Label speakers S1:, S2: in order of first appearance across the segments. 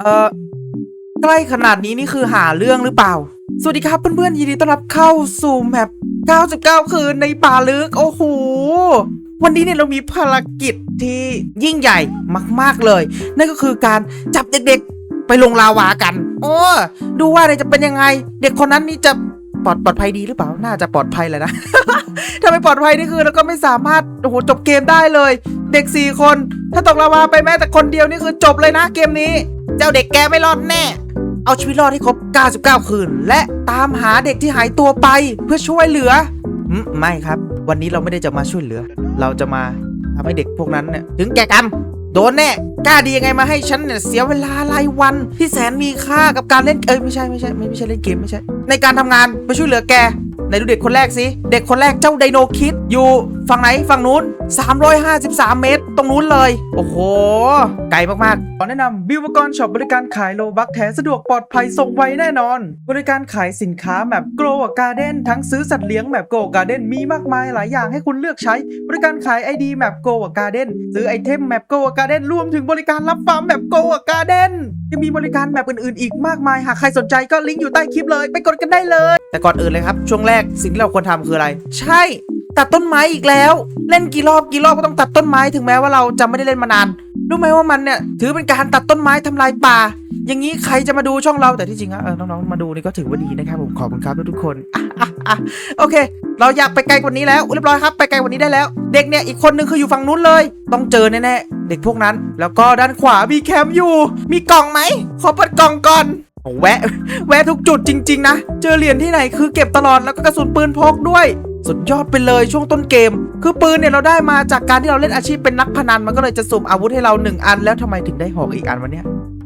S1: เออใกล้ขนาดนี้นี่คือหาเรื่องหรือเปล่า สวัสดีครับเพื่อนๆยินดีต้อนรับเข้าสู่แมป99 คืนในป่าลึก โอ้โห วันนี้เนี่ยเรามีภารกิจที่ยิ่งใหญ่มาก ๆเลย นั่นก็คือการจับเด็กๆไปลงลาวากัน โอ้ดูว่าอะไรจะเป็นยังไง เด็กคนนั้นนี่จะปลอดปลอดภัยดีหรือเปล่า น่าจะปลอดภัยแหละนะ ถ้าไม่ปลอดภัยนี่คือเราก็ไม่สามารถ โอ้โห จบเกมได้เลย เด็ก 4 คน ถ้าตกลาวาไปแม้แต่คนเดียวนี่คือจบเลยนะเกมนี้ เจ้าเด็กแกไม่รอดแน่ เอาชีวิตรอดให้ครบ 99 คืน และตามหาเด็กที่หายตัวไปเพื่อช่วยเหลือไม่ครับ วันนี้เราไม่ได้จะมาช่วยเหลือ เราจะมาทำให้เด็กพวกนั้นเนี่ยถึงแก่กรรมโดนแน่กล้าดียังไงมาให้ฉันเนี่ยเสียเวลารายวัน ที่แสนมีค่ากับการเล่นเอ้ยไม่ใช่ไม่ใช่ไม่ไม่ใช่เล่นเกมไม่ใช่ ในการทำงานไปช่วยเหลือแกไหนดูเด็กคนแรกสิ เด็กคนแรกเจ้าไดโนคิดอยู่ ฝั่งไหนฝั่งนู้น 353 เมตร ตรงนู้นเลย โอ้โห ไกลมากๆ ขอแนะนำบิวกรช็อปบริการขายโลบักแท้สะดวกปลอดภัยส่งไวแน่นอน บริการขายสินค้าแบบโกลการ์เด้นทั้งซื้อสัตว์เลี้ยงแบบโกลการ์เด้นมีมากมายหลายอย่างให้คุณเลือกใช้ บริการขาย ID แบบโกลการ์เด้นซื้อไอเทมแบบโกลการ์เด้นรวมถึงบริการรับฟาร์มแบบโกลการ์เด้นยังมีบริการแบบอื่นๆ อีกมากมายหากใครสนใจก็ลิงก์อยู่ใต้คลิปเลย ไปกดกันได้เลย แต่ก่อนอื่นเลยครับช่วงแรกสิ่งที่เราควรทำคืออะไร ใช่ ตัดต้นไม้อีกแล้ว เล่นกี่รอบกี่รอบก็ต้องตัดต้นไม้ถึงแม้ว่าเราจะไม่ได้เล่นมานานรู้ไหมว่ามันเนี่ยถือเป็นการตัดต้นไม้ทำลายป่า อย่างนี้ใครจะมาดูช่องเราแต่ที่จริงอะเออน้องๆมาดูนี่ก็ถือว่าดีนะครับผมขอบคุณครับทุกคนโอเค เราอยากไปไกลกว่านี้แล้วเรียบร้อยครับไปไกลกว่านี้ได้แล้ว เด็กเนี่ยอีกคนนึงคืออยู่ฝั่งนู้นเลย ต้องเจอแน่ๆเด็กพวกนั้น แล้วก็ด้านขวามีแคมป์อยู่ มีกล่องไหมขอเปิดกล่องก่อนแวะ แวะทุกจุดจริง ๆ นะ เจอเหรียญที่ไหนคือเก็บตลอดแล้วก็กระสุนปืนพกด้วย สุดยอดไปเลยช่วงต้นเกม คือปืนเนี่ยเราได้มาจากการที่เราเล่นอาชีพเป็นนักพนันมันก็เลยจะสุ่มอาวุธให้เราหนึ่งอัน แล้วทำไมถึงได้หอกอีกอันวันเนี้ย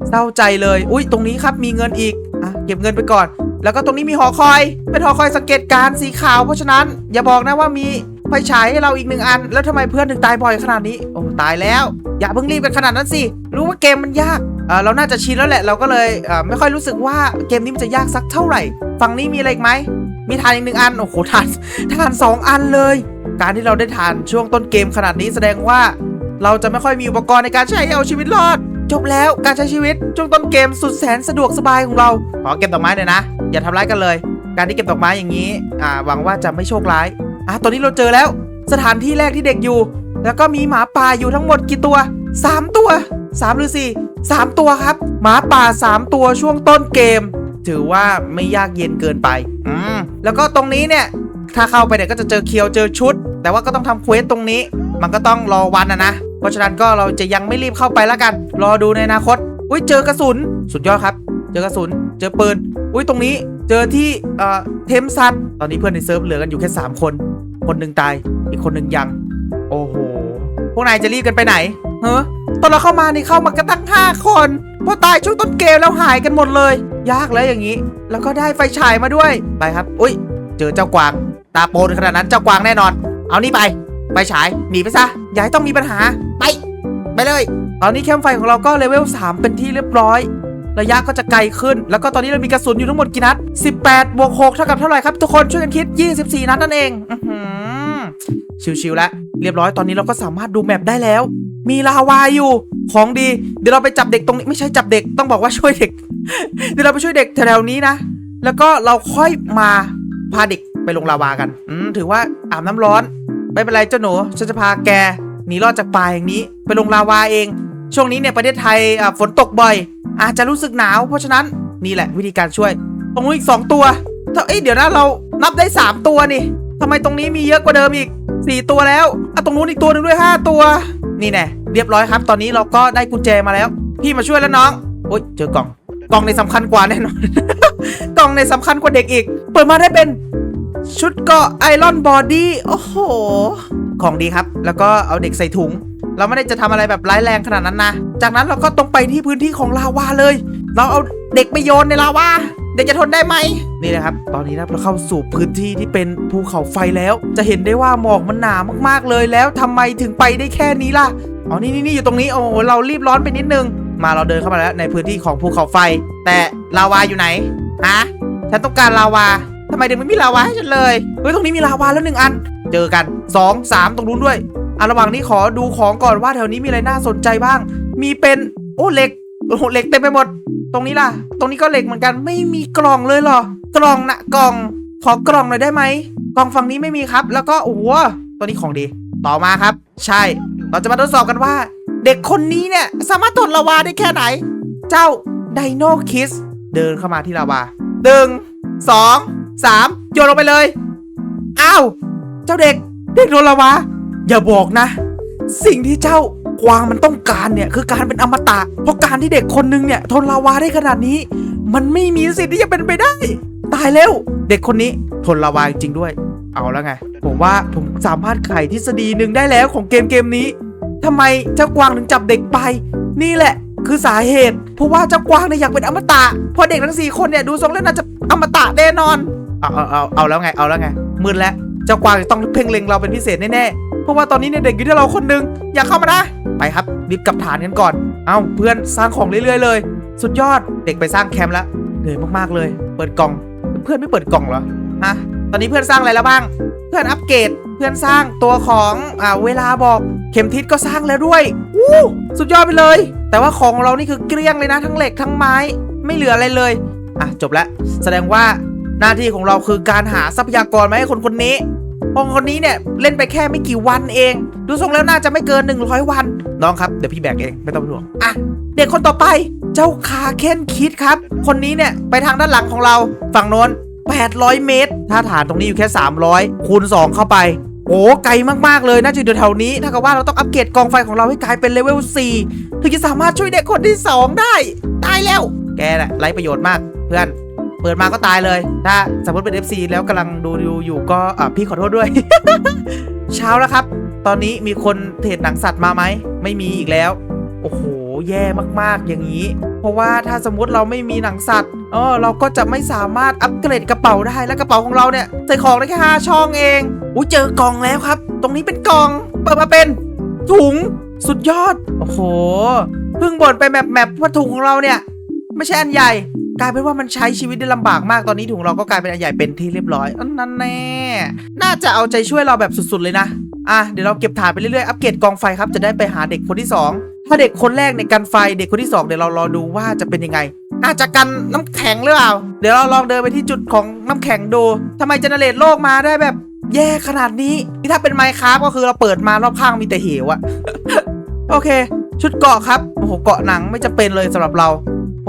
S1: เศร้าใจเลย อุ้ยตรงนี้ครับมีเงินอีกอะเก็บเงินไปก่อน แล้วก็ตรงนี้มีหอคอย เป็นหอคอยสังเกตการสีขาว เพราะฉะนั้นอย่าบอกนะว่ามีไฟฉายให้เราอีกหนึ่งอัน แล้วทำไมเพื่อนถึงตายบ่อยขนาดนี้โอ้ตายแล้ว อย่าเพิ่งรีบกันขนาดนั้นสิรู้ว่าเกมมันยากเออเราน่าจะชินแล้วแหละเราก็เลยเออไม่ค่อยรู้สึกว่าเกมนี้มันจะยากสักเท่าไหร่ ฝั่งนี้มีอะไรอีกไหม มีทานอีกหนึ่งอัน โอ้โหทานทานสองอันเลย การที่เราได้ทานช่วงต้นเกมขนาดนี้แสดงว่า เราจะไม่ค่อยมีอุปกรณ์ในการใช้เอาชีวิตรอด จบแล้วการใช้ชีวิตช่วงต้นเกมสุดแสนสะดวกสบายของเราขอเก็บดอกไม้หน่อยนะ อย่าทำร้ายกันเลย การที่เก็บดอกไม้อย่างนี้อ่าหวังว่าจะไม่โชคร้ายอะตอนนี้เราเจอแล้ว สถานที่แรกที่เด็กอยู่ แล้วก็มีหมาป่าอยู่ทั้งหมดกี่ตัว 3 ตัว 3 หรือ 4 3 ตัวครับ หมาป่า 3 ตัวช่วงต้นเกม ถือว่าไม่ยากเย็นเกินไปอืมแล้วก็ตรงนี้เนี่ย ถ้าเข้าไปเนี่ยก็จะเจอเคียวเจอชุด แต่ว่าก็ต้องทำเควสตรงนี้ มันก็ต้องรอวันนะนะ เพราะฉะนั้นก็เราจะยังไม่รีบเข้าไปแล้วกัน รอดูในอนาคต อุ้ยเจอกระสุน สุดยอดครับ เจอกระสุน เจอปืน อุ้ยตรงนี้ เจอที่เอ่อเทมซัตตอนนี้เพื่อนในเซิร์ฟเหลือกันอยู่แค่ 3 คน คนหนึ่งตาย อีกคนหนึ่งยัง โอ้โห พวกนายจะรีบกันไปไหน เฮ้อตอนเราเข้ามานี่เข้ามากันตั้ง5คน พอตายช่วงต้นเกมแล้วหายกันหมดเลย ยากแล้วอย่างนี้ แล้วก็ได้ไฟฉายมาด้วย ไปครับ อุ้ย เจอเจ้ากวาง ตาโปนขนาดนั้นเจ้ากวางแน่นอน เอานี่ไป ไฟฉาย หนีไปซะ อย่าให้ต้องมีปัญหา ไป ไปเลย ตอนนี้แคมไฟของเราก็เลเวล 3 เป็นที่เรียบร้อย ระยะก็จะไกลขึ้น แล้วก็ตอนนี้เรามีกระสุนอยู่ทั้งหมดกี่นัด 18 บวก 6 เท่ากับเท่าไหร่ครับทุกคนช่วยกันคิด 24 นัดนั่นเองชิวๆแล้วเรียบร้อยตอนนี้เราก็สามารถดูแมปได้แล้ว มีลาวาอยู่ ของดี เดี๋ยวเราไปจับเด็กตรงนี้ไม่ใช่จับเด็กต้องบอกว่าช่วยเด็ก เดี๋ยวเราไปช่วยเด็กแถวนี้นะ แล้วก็เราค่อยมาพาเด็กไปลงลาวากัน อืมถือว่าอาบน้ำร้อน ไม่เป็นไรเจ้าหนูฉันจะพาแกหนีรอดจากป่าอย่างนี้ ไปลงลาวาเอง ช่วงนี้เนี่ยประเทศไทยฝนตกบ่อย อาจจะรู้สึกหนาว เพราะฉะนั้นนี่แหละวิธีการช่วยตรงนู้นอีก2ตัวเอ้ยเดี๋ยวนะเรานับได้3ตัวนี่ทำไมตรงนี้มีเยอะกว่าเดิมอีก4ตัวแล้วอะตรงนู้นอีกตัวหนึ่งด้วย5ตัว นี่แน่เรียบร้อยครับ ตอนนี้เราก็ได้กุญแจมาแล้ว พี่มาช่วยแล้วน้องโอ๊ยเจอกล่องกล่องในสำคัญกว่าแน่นอน กล่องในสำคัญกว่าเด็กอีก เปิดมาได้เป็นชุดเกาะไอรอนบอดี้โอ้โห ของดีครับ แล้วก็เอาเด็กใส่ถุง เราไม่ได้จะทำอะไรแบบร้ายแรงขนาดนั้นนะ จากนั้นเราก็ตรงไปที่พื้นที่ของลาวาเลย เราเอาเด็กไปโยนในลาวา เด็กจะทนได้ไหมนี่นะครับ ตอนนี้นะเราเข้าสู่พื้นที่ที่เป็นภูเขาไฟแล้ว จะเห็นได้ว่าหมอกมันหนามากๆเลยแล้วทำไมถึงไปได้แค่นี้ล่ะอ๋อนี่นี่นี่อยู่ตรงนี้โอ้โหเรารีบร้อนไปนิดนึง มาเราเดินเข้ามาแล้วในพื้นที่ของภูเขาไฟ แต่ลาวาอยู่ไหนฮะฉันต้องการลาวาทำไมถึงไม่มีลาวาให้ฉันเลยเฮ้ยตรงนี้มีลาวาแล้วหนึ่งอัน เจอกัน 2 3 ตรงนู้นด้วยอะระหว่างนี้ขอดูของก่อนว่าแถวนี้มีอะไรน่าสนใจบ้าง มีเป็นโอ้เหล็กโอ้โหเหล็กเต็มไปหมด ตรงนี้ล่ะ ตรงนี้ก็เหล็กเหมือนกันไม่มีกล่องเลยเหรอ กล่องนะกล่อง ขอกล่องหน่อยได้ไหมกล่องฝั่งนี้ไม่มีครับ แล้วก็โอ้โหตัวนี้ของดี ต่อมาครับ ใช่ เราจะมาทดสอบกันว่า เด็กคนนี้เนี่ย สามารถทนลาวาได้แค่ไหน เจ้าไดโนคิสเดินเข้ามาที่ลาวาหนึ่งสองสามโยนลงไปเลยอ้าวเจ้าเด็กเด็กโดนลาวาอย่าบอกนะ สิ่งที่เจ้า กวางมันต้องการเนี่ยคือการเป็นอมตะ เพราะการที่เด็กคนนึงเนี่ยทนลาวาได้ขนาดนี้ มันไม่มีสิทธิ์ที่จะเป็นไปได้ ตายแล้ว เด็กคนนี้ทนลาวาจริงด้วย เอาแล้วไง ผมว่าผมสามารถไขทฤษฎีหนึ่งได้แล้วของเกมเกมนี้ทำไมเจ้ากวางถึงจับเด็กไป นี่แหละ คือสาเหตุเพราะว่าเจ้ากวางเนี่ยอยากเป็นอมตะเพราะเด็กทั้งสี่คนเนี่ยดูทรงแล้วน่าจะอมตะแน่นอนเอาเอาเอาเอาแล้วไงเอาแล้วไงมืดแล้วเจ้ากวางจะต้องเพ่งเล็งเราเป็นพิเศษแน่ๆ ราะว่าตอนนี้เนี่ยเด็กอยู่ที่เราคนหนึงอยากเข้ามานะ ไปครับรีบกลับฐานกันก่อน เอาเพื่อนสร้างของเรื่อยๆเลย สุดยอดเด็กไปสร้างแคมป์แล้วเหนื่อยมากๆเลย เปิดกล่อง เพื่อนไม่เปิดกล่องเหรอฮะตอนนี้เพื่อนสร้างอะไรแล้วบ้าง เพื่อนอัปเกรดเพื่อนสร้างตัวของอ่าเวลาบอกเข็มทิศก็สร้างแล้วด้วยอู้สุดยอดไปเลย แต่ว่าของเรานี่คือเกลี้ยงเลยนะทั้งเหล็กทั้งไม้ไม่เหลืออะไรเลยอะจบแล้วแสดงว่าหน้าที่ของเราคือการหาทรัพยากรมาให้คนคนนี้ คนคนนี้เนี่ยเล่นไปแค่ไม่กี่วันเอง ดูทรงแล้วน่าจะไม่เกิน 100 วัน น้องครับเดี๋ยวพี่แบกเองไม่ต้องห่วงอะเด็กคนต่อไปเจ้าคาเคนคิดครับ คนนี้เนี่ยไปทางด้านหลังของเราฝั่งโน้น800 เมตร ถ้าฐานตรงนี้อยู่แค่ 300 คูณ 2 เข้าไป โอ้ไกลมาก ๆ เลย น่าจะอยู่แถวนี้ ถ้ากับว่าเราต้องอัปเกรดกองไฟของเราให้กลายเป็นเลเวล 4 ถึงจะสามารถช่วยเด็กคนที่ 2 ได้ ตายแล้ว แกน่ะไร้ประโยชน์มากเพื่อน เปิดมาก็ตายเลย ถ้าสมมติเป็น FC แล้วกำลังดูดูอยู่ก็พี่ขอโทษด้วย เช้าแล้วครับ ตอนนี้มีคนเทรดหนังสัตว์มาไหม ไม่มีอีกแล้ว โอ้โห แย่มากๆอย่างนี้ เพราะว่าถ้าสมมติเราไม่มีหนังสัตว์เออเราก็จะไม่สามารถอัปเกรดกระเป๋าได้ และกระเป๋าของเราเนี่ยใส่ของได้แค่5ช่องเองอุ้ยเจอกล่องแล้วครับ ตรงนี้เป็นกล่อง เปิดมาเป็นถุงสุดยอด โอ้โห เพิ่งบ่นไปแมปแมปว่าถุงของเราเนี่ย ไม่ใช่อันใหญ่ กลายเป็นว่ามันใช้ชีวิตได้ลำบากมากตอนนี้ถุงเราก็กลายเป็นอันใหญ่เป็นที่เรียบร้อยอันนั้นแน่ น่าจะเอาใจช่วยเราแบบสุดๆเลยนะ อะเดี๋ยวเราเก็บถ่านไปเรื่อยๆ อัปเกรดกองไฟครับจะได้ไปหาเด็กคนที่ 2 ถ้าเด็กคนแรกในกันไฟเด็กคนที่ 2 เดี๋ยวเรารอดูว่าจะเป็นยังไง อาจจะกันน้ำแข็งหรือเปล่า เดี๋ยวเราลองเดินไปที่จุดของน้ำแข็งดูทำไมเจเนเรตโลกมาได้แบบแย่ขนาดนี้ที่ถ้าเป็นไมค์ครับก็คือเราเปิดมารอบข้างมีแต่เหวอะโอเค ชุดเกาะครับโอ้โหเกาะหนังไม่จะเป็นเลยสำหรับเรา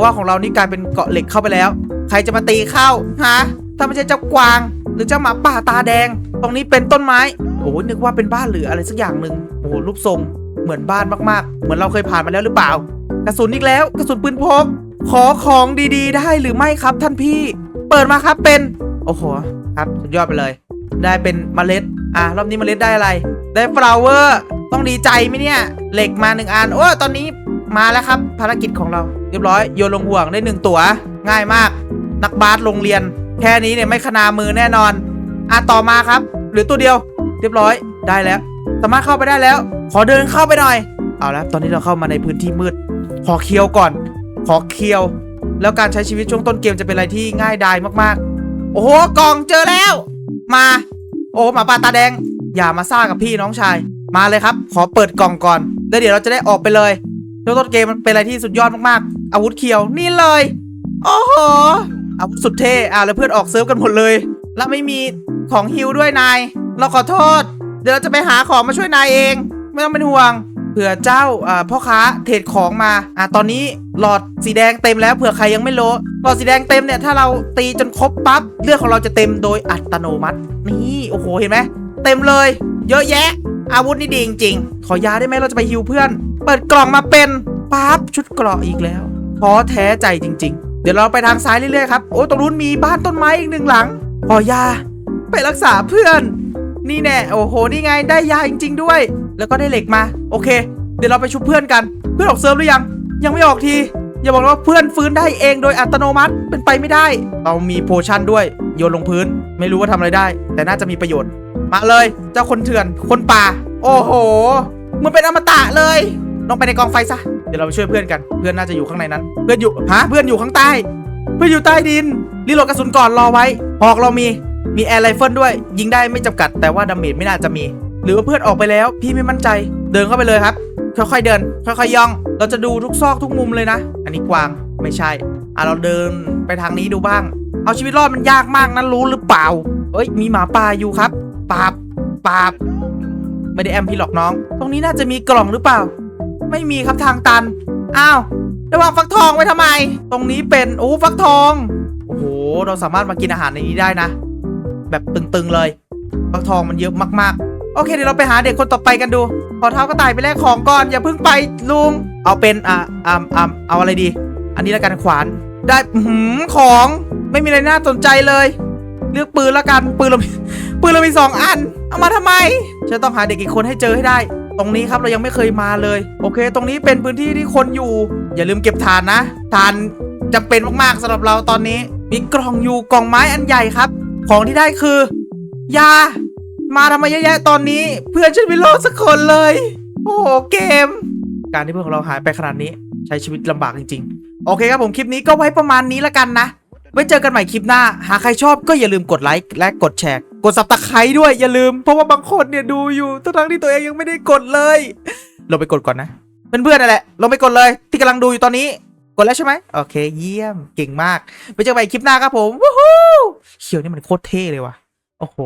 S1: ราะว่าของเรานี่กลายเป็นเกาะเหล็กเข้าไปแล้ว ใครจะมาตีเข้าฮะถ้าไม่ใช่เจ้ากวาง หรือเจ้าหมาป่าตาแดง ตรงนี้เป็นต้นไม้ โอ้โหนึกว่าเป็นบ้านหรืออะไรสักอย่างหนึ่งโอ้โหรูปทรงเหมือนบ้านมากๆ เหมือนเราเคยผ่านมาแล้วหรือเปล่า กระสุนอีกแล้ว กระสุนปืนพก ขอของดีๆ ได้หรือไม่ครับท่านพี่ เปิดมาครับเป็น โอ้โห ครับสุดยอดไปเลย ได้เป็นเมล็ด อะรอบนี้เมล็ดได้อะไร ได้ฟลาวเวอร์ ต้องดีใจไหมเนี่ย เหล็กมาหนึ่งอัน โอ้ ตอนนี้มาแล้วครับ ภารกิจของเรา เรียบร้อยโยนลงห่วงได้หนึ่งตัว ง่ายมาก นักบาสโรงเรียน แค่นี้เนี่ยไม่ขนามือแน่นอนอะต่อมาครับ หรือตัวเดียว เรียบร้อยได้แล้ว สามารถเข้าไปได้แล้ว ขอเดินเข้าไปหน่อย เอาละตอนนี้เราเข้ามาในพื้นที่มืด ขอเคียวก่อน ขอเคียว แล้วการใช้ชีวิตช่วงต้นเกมจะเป็นอะไรที่ง่ายดายมากๆ โอ้โหกล่องเจอแล้ว มา โอ้หมาป่าตาแดง อย่ามาซ่ากับพี่น้องชาย มาเลยครับ ขอเปิดกล่องก่อน แล้วเดี๋ยวเราจะได้ออกไปเลย ช่วงต้นเกมมันเป็นอะไรที่สุดยอดมากๆ อาวุธเคียวนี่เลย โอ้โห อาวุธสุดเท่อะแล้วเพื่อนออกเซิร์ฟกันหมดเลย แล้วไม่มีของฮิวด้วยนาย เราขอโทษ เดี๋ยวเราจะไปหาของมาช่วยนายเอง ไม่ต้องเป็นห่วง เผื่อเจ้าอ่าพ่อค้าเทรดของมา อะตอนนี้หลอดสีแดงเต็มแล้วเผื่อใครยังไม่รู้ หลอดสีแดงเต็มเนี่ยถ้าเราตีจนครบปั๊บเลือดของเราจะเต็มโดยอัตโนมัติ นี่โอ้โหเห็นไหมเต็มเลย เยอะแยะ อาวุธนี่ดีจริงๆขอยาได้ไหมเราจะไปฮิวเพื่อน เปิดกล่องมาเป็นปั๊บชุดเกราะอีกแล้วท้อแท้ใจจริง ๆ เดี๋ยวเราไปทางซ้ายเรื่อยๆครับ โอ้ตรงนู้นมีบ้านต้นไม้อีกหนึ่งหลังขอยา ไปรักษาเพื่อน นี่แน่โอ้โหนี่ไงได้ยาจริง ๆ ด้วย แล้วก็ได้เหล็กมา โอเค เดี๋ยวเราไปชุบเพื่อนกัน เพื่อนออกเซิร์ฟหรือยัง ยังไม่ออกทีอย่าบอกว่าเพื่อนฟื้นได้เองโดยอัตโนมัติเป็นไปไม่ได้ เรามีโพชั่นด้วยโยนลงพื้น ไม่รู้ว่าทำอะไรได้ แต่น่าจะมีประโยชน์ มาเลย เจ้าคนเถื่อนคนป่า โอ้โหมันเป็นอมตะเลย ลงไปในกองไฟซะ เดี๋ยวเราไปช่วยเพื่อนกัน เพื่อนน่าจะอยู่ข้างในนั้น เพื่อนอยู่ฮะเพื่อนอยู่ข้างใต้ เพื่อนอยู่ใต้ดิน รีโหลดกระสุนก่อนรอไว้ หอกเรามี มีแอร์ไรเฟิลด้วย ยิงได้ไม่จำกัด แต่ว่าดาเมจไม่น่าจะมี หรือว่าเพื่อนออกไปแล้ว พี่ไม่มั่นใจ เดินเข้าไปเลยครับ ค่อยๆเดิน ค่อยๆย่อง เราจะดูทุกซอกทุกมุมเลยนะ อันนี้กวาง ไม่ใช่ อะเราเดินไปทางนี้ดูบ้าง เอาชีวิตรอดมันยากมากนะรู้หรือเปล่า เอ้ย มีหมาป่าอยู่ครับปราบปราบ ไม่ได้แอมพี่หรอกน้อง ตรงนี้น่าจะมีกล่องหรือเปล่า ไม่มีครับทางตัน อ้าวระวางฟักทองไว้ทำไม ตรงนี้เป็นโอ้ฟักทอง โอ้โห เราสามารถมากินอาหารในนี้ได้นะ แบบตึงๆเลย ฟักทองมันเยอะมากๆ โอเคเดี๋ยวเราไปหาเด็กคนต่อไปกันดู ขอเท้ากระต่ายไปแลกของก่อน อย่าเพิ่งไปลุง เอาเป็นอ่าอ่าอ่าเอาอะไรดี อันนี้แล้วกันขวาน ได้หืมของไม่มีอะไรน่าสนใจเลย เลือกปืนแล้วกัน ปืนเราปืนเรามีสองอัน เอามาทำไม ฉันต้องหาเด็กอีกคนให้เจอให้ได้ ตรงนี้ครับเรายังไม่เคยมาเลย โอเค ตรงนี้เป็นพื้นที่ที่คนอยู่ อย่าลืมเก็บฐานนะฐานจำเป็นมากๆสำหรับเราตอนนี้ มีกล่องอยู่กล่องไม้อันใหญ่ครับ ของที่ได้คือยา มาทำไมเยอะแยะตอนนี้ เพื่อนฉันไม่รอดสักคนเลย โอ้เกม การที่เพื่อนของเราหายไปขนาดนี้ใช้ชีวิตลำบากจริงๆ โอเคครับผมคลิปนี้ก็ไว้ประมาณนี้ละกันนะไว้เจอกันใหม่คลิปหน้า หากใครชอบก็อย่าลืมกดไลค์และกดแชร์ กดสับตะไคร้ด้วยอย่าลืม เพราะว่าบางคนเนี่ยดูอยู่ทั้งที่ตัวเองยังไม่ได้กดเลยลงไปกดก่อนนะ เพื่อนๆนั่นแหละลงไปกดเลย ที่กำลังดูอยู่ตอนนี้ กดแล้วใช่ไหมโอเค เยี่ยมเก่งมากไปเจอกันใหม่คลิปหน้าครับผมวู้ฮู้เขียวนี่มันโคตรเท่เลยว่ะโอ้โห